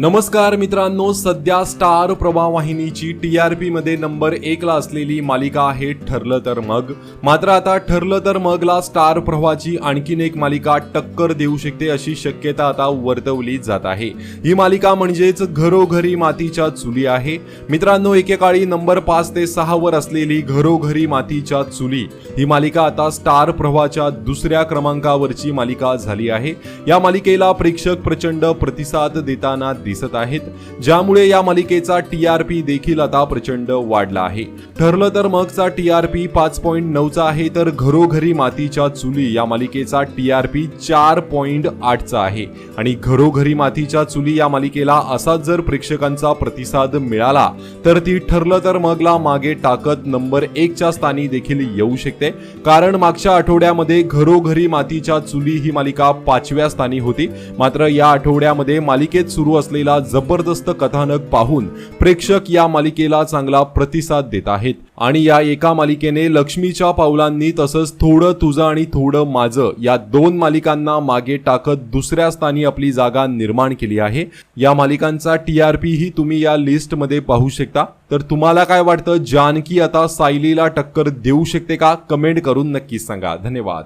नमस्कार मित्रांनो सध्या स्टार प्रवाह वाहिनीची टी आर पी मध्ये नंबर एकला असलेली मालिका आहे ठरलं तर मग. मात्र आता ठरलं तर मगला स्टार प्रवाहाची आणखीन एक मालिका टक्कर देऊ शकते अशी शक्यता आता वर्तवली जात आहे. ही मालिका म्हणजेच घरोघरी मातीच्या चुली आहे. मित्रांनो एकेकाळी नंबर पाच ते सहा वर असलेली घरोघरी मातीच्या चुली ही मालिका आता स्टार प्रवाहाच्या दुसऱ्या क्रमांकावरची मालिका झाली आहे. या मालिकेला प्रेक्षक प्रचंड प्रतिसाद देताना दिसत आहेत ज्यामुळे या मालिकेचा टी आर पी देखील आता प्रचंड वाढला आहे. ठरलं तर मगचा टी आर पी पाच पॉईंट नऊचा आहे तर घरोघरी मातीच्या चुली या मालिकेचा टी आर पी चार पॉईंट आठचा आहे. आणि घरोघरी मातीच्या चुली या मालिकेला असाच जर प्रेक्षकांचा प्रतिसाद मिळाला तर ती ठरलं तर मगला मागे टाकत नंबर एकच्या स्थानी देखील येऊ शकते. कारण मागच्या आठवड्यामध्ये घरोघरी मातीच्या चुली ही मालिका पाचव्या स्थानी होती. मात्र या आठवड्यामध्ये मालिकेत सुरू असले असलेला जबरदस्त कथानक पाहून प्रेक्षक या मालिकेला चांगला प्रतिसाद देत आहेत. आणि या एका मालिकेने लक्ष्मीच्या पावलांनी तसंच थोडं तुझं आणि थोडं माझं या दोन मालिकांना मागे टाकत दुसऱ्या स्थानी आपली जागा निर्माण केली आहे. या मालिकांचा टी आर पी ही तुम्ही या लिस्टमध्ये पाहू शकता. तर तुम्हाला काय वाटतं? जानकी आता सायलीला टक्कर देऊ शकते का? कमेंट करून नक्कीच सांगा. धन्यवाद.